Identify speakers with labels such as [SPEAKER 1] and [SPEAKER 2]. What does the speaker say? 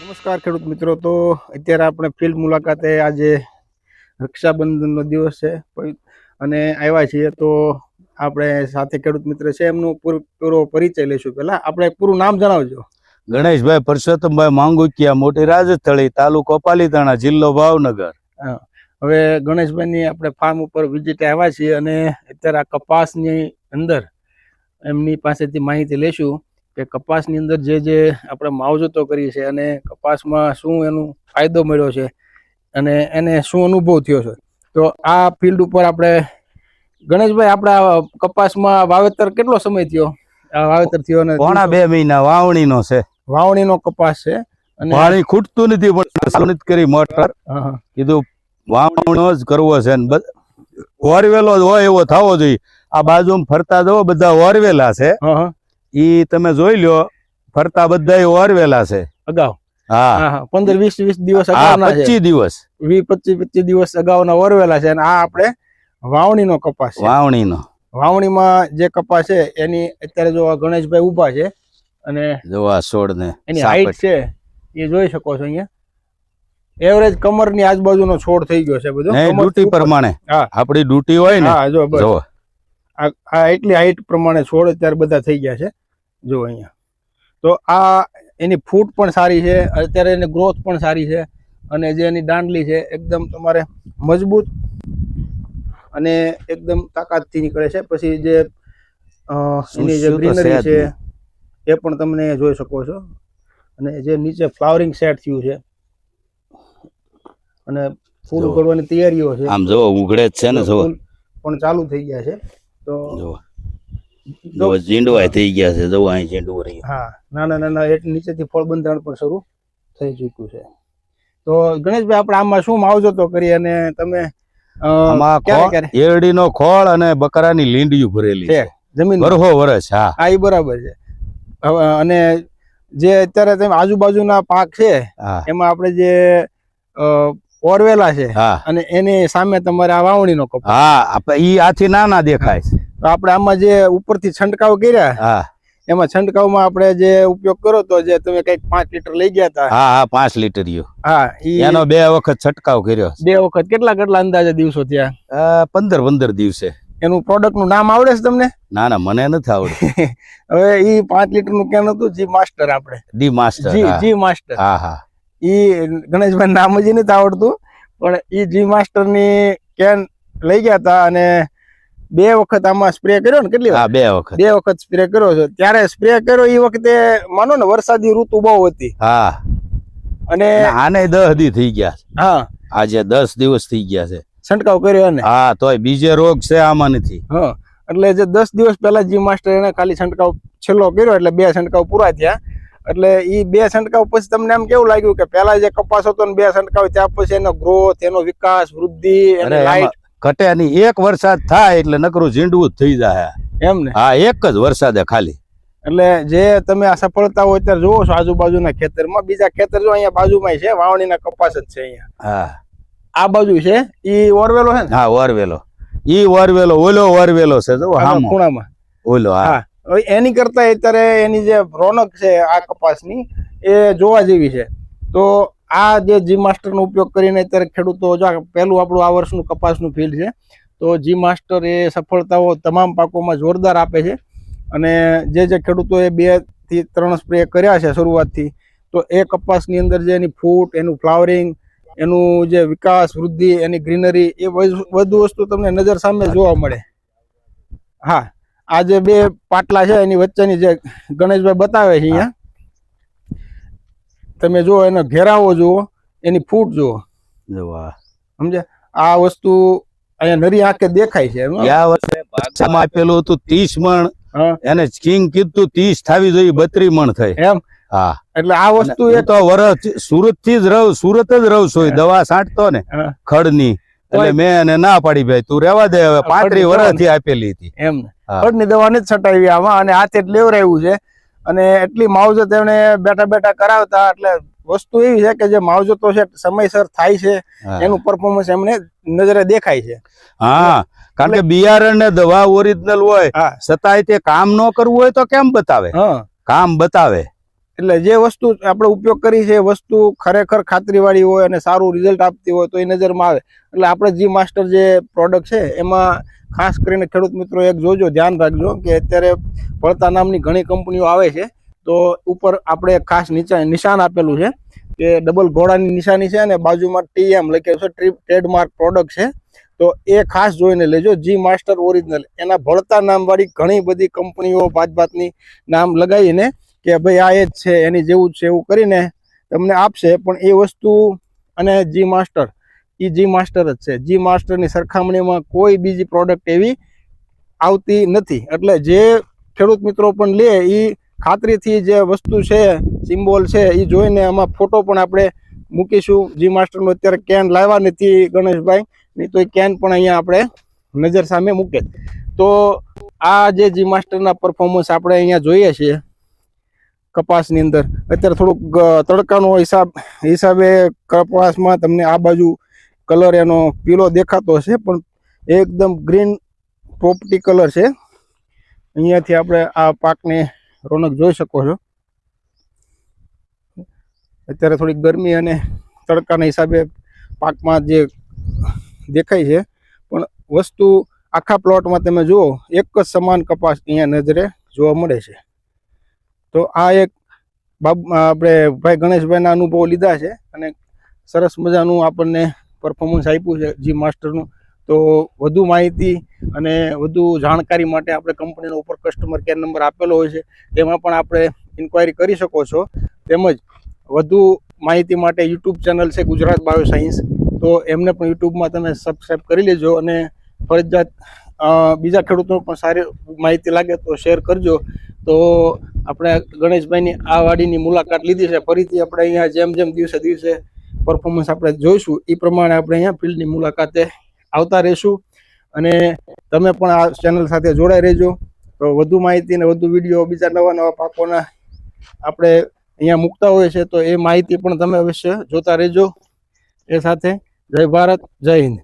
[SPEAKER 1] નમસ્કાર ખેડૂત મિત્રો તો અત્યારે આપણે ફિલ્ડ મુલાકાતે આજે રક્ષાબંધનનો દિવસ છે. અને આવ્યા છીએ તો આપણે સાથે ખેડૂત મિત્ર છે એમનો પૂરો પૂરો પરિચય લઈશું પહેલા. આપણે પૂરું નામ જણાવજો.
[SPEAKER 2] ગણેશભાઈ પરસોત્તમભાઈ માંગુકિયા મોટી રાજસ્થળી તાલુકો પાલીતાણા જિલ્લો ભાવનગર.
[SPEAKER 1] હવે ગણેશભાઈની આપણે ફાર્મ ઉપર વિઝિટ આવ્યા છીએ અને અત્યારે આ કપાસની અંદર એમની પાસેથી માહિતી લેશું કે કપાસની અંદર જે જે આપણે માવજતો કરી છે અને કપાસમાં શું એનો ફાયદો મળ્યો છે અને એને શું અનુભવ થયો છે. તો આ ફિલ્ડ ઉપર આપણે ગણેશભાઈ આપણા કપાસમાં વાવેતર કેટલો સમય થયો? આ વાવેતર થયો અને
[SPEAKER 2] પોણા બે મહિના વાવણીનો છે.
[SPEAKER 1] વાવણીનો કપાસ છે અને
[SPEAKER 2] પાણી ખૂટતું નથી પણ સુનિત કરી મોટર. કીધું વાવણીનો જ કરવો છે ને જ હોય એવો થવો જોઈએ. આ બાજુ ફરતા જવો બધા ઓરવેલા છે. ઈ તમે જોઈ લ્યો ફરતા બધા ઓરવેલા છે.
[SPEAKER 1] અગાઉ?
[SPEAKER 2] હા.
[SPEAKER 1] પંદર વીસ વીસ દિવસ
[SPEAKER 2] પચીસ દિવસ.
[SPEAKER 1] વીસ પચીસ પચીસ દિવસ અગાઉના વરવેલા છે અને આ આપણે વાવણીનો કપાસ છે.
[SPEAKER 2] વાવણીનો.
[SPEAKER 1] વાવણીમાં જે કપાસ છે એની અત્યારે જો આ ગણેશભાઈ ઊભા છે અને
[SPEAKER 2] જોવા છોડ ને
[SPEAKER 1] એની હાઈટ છે એ જોઈ શકો છો અહીંયા. એવરેજ કમરની આજુબાજુનો છોડ થઈ ગયો છે બધો.
[SPEAKER 2] ડ્યુટી પ્રમાણે. આપડી ડ્યુટી હોય ને.
[SPEAKER 1] જો બસ.
[SPEAKER 2] જો
[SPEAKER 1] આ એટલી હાઈટ પ્રમાણે છોડ અત્યારે બધા થઈ ગયા છે. જો અહીંયા. તો આ એની ફૂટ પણ સારી છે અત્યારે એની ગ્રોથ પણ સારી છે અને જે એની દાંડલી છે એકદમ તમારે મજબૂત અને એકદમ તાકાતથી નીકળે છે. પછી જે એની જે ગ્રીનરી
[SPEAKER 2] છે.
[SPEAKER 1] એ પણ તમને જોઈ શકો છો. અને જે નીચે ફ્લાવરિંગ સેટ થયું છે. અને ફૂલ. ઉગડવાની તૈયારીઓ છે.
[SPEAKER 2] આમ જો ઉઘડે જ છે ને જો
[SPEAKER 1] પણ ચાલુ થઈ ગયા છે. તો
[SPEAKER 2] થઈ ગયા છે. જો અહીં ઝીંડવું રહી
[SPEAKER 1] હા નાના નાના એટ નીચેથી ફળ બંધારણ પણ શરૂ થઈ ચૂક્યું છે. તો ગણેશભાઈ આપણે આમાં શું માવજતો કરી અને તમે
[SPEAKER 2] એરડીનો ખોળ અને બકરાની લીંડિયું ભરેલી
[SPEAKER 1] છે
[SPEAKER 2] છે.
[SPEAKER 1] જમીન
[SPEAKER 2] વરહો વરસ હા.
[SPEAKER 1] હા એ બરાબર છે. અને જે અત્યારે તમે આજુબાજુના પાક છે
[SPEAKER 2] હા.
[SPEAKER 1] એમાં આપણે જે અ, ઓરવેલા છે.
[SPEAKER 2] હા.
[SPEAKER 1] અને એની સામે તમારે આ વાવણીનો નો
[SPEAKER 2] હા ઈ આથી નાના દેખાય છે.
[SPEAKER 1] તો આપણે આમાં જે ઉપરથી છંટકાવ કર્યા
[SPEAKER 2] હા.
[SPEAKER 1] એમાં છંટકાવમાં આપણે જે ઉપયોગ કરો તો જે તમે કંઈક પાંચ લીટર લઈ ગયા હતા
[SPEAKER 2] હા હા પાંચ લીટર યો.
[SPEAKER 1] હા
[SPEAKER 2] એનો બે વખત છંટકાવ કર્યો.
[SPEAKER 1] બે વખત કેટલા કેટલા અંદાજે દિવસો થયા?
[SPEAKER 2] પંદર પંદર દિવસે.
[SPEAKER 1] એનું પ્રોડક્ટનું નામ આવડે છે તમને?
[SPEAKER 2] ના ના મને નથી આવડતું.
[SPEAKER 1] હવે ઈ પાંચ લીટરનું કેમ હતું જી માસ્ટર આપણે.
[SPEAKER 2] D master
[SPEAKER 1] G G master.
[SPEAKER 2] હા હા.
[SPEAKER 1] ઈ ગણેશભાઈ નામ જ નથી આવડતું પણ ઈ જી માસ્ટરની કેન લઈ ગયા હતા અને બે વખત આમાં સ્પ્રે કર્યો ને કેટલી વાર?
[SPEAKER 2] બે વખત.
[SPEAKER 1] બે વખત સ્પ્રે કર્યો છે. ત્યારે સ્પ્રે કર્યો એ વખતે માનો ને વરસાદી ઋતુ બહુ હતી.
[SPEAKER 2] હા.
[SPEAKER 1] અને
[SPEAKER 2] આને દસ દી થઈ ગયા છે.
[SPEAKER 1] હા.
[SPEAKER 2] આજે દસ દિવસ થઈ ગયા છે.
[SPEAKER 1] છંટકાવ કર્યો ને
[SPEAKER 2] હા તોય બીજે રોગ છે આમાં નથી.
[SPEAKER 1] હા એટલે જે દસ દિવસ પહેલા જી માસ્ટર એને ખાલી છંટકાવ છેલ્લો કર્યો એટલે બે છંટકાવ પૂરા થયા. એટલે ઈ બે છંટકાવ પછી તમને એમ કેવું લાગ્યું કે પેલા જે કપાસ હતો ને બે છંટકાવ ત્યાં પછી એનો ગ્રોથ એનો વિકાસ વૃદ્ધિ લાઈટ
[SPEAKER 2] ઘટે નહીં. એક વરસાદ થાય એટલે નકરું ઝીંડવું જ થઈ જાય.
[SPEAKER 1] એમ ને?
[SPEAKER 2] હા એક જ વરસાદે ખાલી.
[SPEAKER 1] એટલે જે તમે આ સફળતાઓ અત્યારે જોવો છો આજુબાજુના ખેતરમાં. બીજા ખેતર જો અહીંયા બાજુમાં છે વાવણીના કપાસ જ છે અહીંયા.
[SPEAKER 2] હા.
[SPEAKER 1] આ બાજુ છે? ઈ ઓરવેલો છે ને?
[SPEAKER 2] હા વરવેલો ઈ વરવેલો ઓલો વરવેલો છે. જો
[SPEAKER 1] ખૂણામાં.
[SPEAKER 2] ઓલો હા.
[SPEAKER 1] એની કરતા અત્યારે એની જે રોનક છે આ કપાસની, એ જોવા જેવી છે. તો આ જે જી માસ્ટરનો ઉપયોગ કરીને અત્યારે ખેડૂતો જો પહેલું આપણું આ વર્ષનું કપાસનું ફિલ્ડ છે, તો જી માસ્ટર એ સફળતાઓ તમામ પાકોમાં જોરદાર આપે છે. અને જે જે ખેડૂતોએ બેથી ત્રણ સ્પ્રે કર્યા છે શરૂઆતથી, તો એ કપાસની અંદર જે એની ફૂટ, એનું ફ્લાવરિંગ એનું જે વિકાસ, વૃદ્ધિ, એની ગ્રીનરી એ બધું વસ્તુ તમને નજર સામે જોવા મળે. હા. આ જે બે પાટલા છે એની વચ્ચેની જે ગણેશભાઈ બતાવે છે અહીંયા તમે જુઓ એનો ઘેરાવો જુઓ એની ફૂટ જુઓ. સમજે આ વસ્તુ અહીંયા નરી આંખે દેખાય છે
[SPEAKER 2] ગયા વર્ષે ભાગશામાં આપેલું હતું ત્રીસ મણ એને કિંગ કીધું ત્રીસ થાવી જોઈએ બત્રી મણ થઈ.
[SPEAKER 1] એમ?
[SPEAKER 2] હા.
[SPEAKER 1] એટલે આ વસ્તુ એ
[SPEAKER 2] તો વરસ સુરતથી જ રહું સુરત જ રહું છું દવા છાંટતો ને ખડની. એટલે મેં એને ના પાડી ભાઈ તું રેવા દે હવે પાંત્રી વર્ષથી આપેલી હતી.
[SPEAKER 1] એમ
[SPEAKER 2] હા.
[SPEAKER 1] દવાને જ છટાવી આમાં અને હાથે જ લેવરાયું છે. અને એટલી માવજત એમને બેઠા બેઠા કરાવતા એટલે વસ્તુ એવી છે કે જે માવજતો છે સમયસર થાય છે એનું પરફોર્મન્સ એમને નજરે દેખાય છે.
[SPEAKER 2] હા કારણ કે બિયારણ ને દવા ઓરિજિનલ હોય છતાંય તે કામ ન કરવું હોય તો કેમ બતાવે? કામ બતાવે.
[SPEAKER 1] એટલે જે વસ્તુ આપણે ઉપયોગ કરી છે વસ્તુ ખરેખર ખાતરીવાળી હોય અને સારું રિઝલ્ટ આપતી હોય તો એ નજરમાં આવે. એટલે આપણે જી માસ્ટર જે પ્રોડક્ટ છે એમાં ખાસ કરીને ખેડૂત મિત્રો એક જોજો, ધ્યાન રાખજો કે અત્યારે પડતા નામની ઘણી કંપનીઓ આવે છે. તો ઉપર આપણે ખાસ નિશાન આપેલું છે કે ડબલ ઘોડાની નિશાની છે અને બાજુમાં ટીએમ લખેલું છે, ટ્રી ટ્રેડમાર્ક પ્રોડક્ટ છે. તો એ ખાસ જોઈને લેજો, જી માસ્ટર ઓરિજિનલ. એના ભળતા નામવાળી ઘણી બધી કંપનીઓ ભાત ભાતની નામ લગાવીને કે ભાઈ આ એ જ છે, એની જેવું જ છે એવું કરીને તમને આપશે. પણ એ વસ્તુ અને જી માસ્ટર એ જી માસ્ટર જ છે. જી માસ્ટરની સરખામણીમાં કોઈ બીજી પ્રોડક્ટ એવી આવતી નથી. એટલે જે ખેડૂત મિત્રો પણ લે એ ખાતરીથી જે વસ્તુ છે, સિમ્બોલ છે એ જોઈને આમાં ફોટો પણ આપણે મૂકીશું. જી માસ્ટરનો અત્યારે કેન લાવ્યા નથી ગણેશભાઈ. નહીં તો એ કેન પણ અહીંયા આપણે નજર સામે મૂકે. તો આ જે જી માસ્ટરના પરફોર્મન્સ આપણે અહીંયા જોઈએ છીએ. કપાસની અંદર. અત્યારે થોડુંક તડકાનો હિસાબ, હિસાબે કપાસમાં તમને આ બાજુ કલર એનો પીળો દેખાતો છે, પણ એકદમ ગ્રીન પ્રોપર્ટી કલર છે. અહીંયાથી આપણે આ પાકની રોનક જોઈ શકો છો. અત્યારે થોડીક ગરમી અને તડકાના હિસાબે પાકમાં જે દેખાય છે, પણ વસ્તુ આખા પ્લોટમાં તમે જુઓ, એક જ સમાન કપાસ અહીંયા નજરે જોવા મળે છે. તો આ એક બાબ આપણે ભાઈ ગણેશભાઈના અનુભવો લીધા છે અને સરસ મજાનું આપણને પરફોર્મન્સ આપ્યું છે જી માસ્ટરનું તો વધુ માહિતી અને વધુ જાણકારી માટે આપણે કંપનીનો ઉપર કસ્ટમર કેર નંબર આપેલો હોય છે, તેમાં પણ આપણે ઇન્ક્વાયરી કરી શકો છો. તેમજ વધુ માહિતી માટે યુટ્યુબ ચેનલ છે ગુજરાત બાયો સાયન્સ તો એમને પણ યુટ્યુબમાં તમે સબસ્ક્રાઈબ કરી લેજો અને ફરજિયાત બીજા ખેડૂતોને પણ સારી માહિતી લાગે તો શેર કરજો. તો આપણે ગણેશભાઈની આ વાડીની મુલાકાત લીધી છે. ફરીથી આપણે અહીંયા જેમ જેમ દિવસે દિવસે પરફોર્મન્સ આપણે જોઈશું, એ પ્રમાણે આપણે અહીંયા ફિલ્ડની મુલાકાતે આવતા રહીશું. અને તમે પણ આ ચેનલ સાથે જોડાઈ રહેજો. તો વધુ માહિતી અને વધુ વીડિયો બીજા નવા નવા પાકોના આપણે અહીંયા મૂકતા હોય છે તો એ માહિતી પણ તમે અવશ્ય જોતા રહેજો. એ સાથે જય ભારત, જય હિન્દ.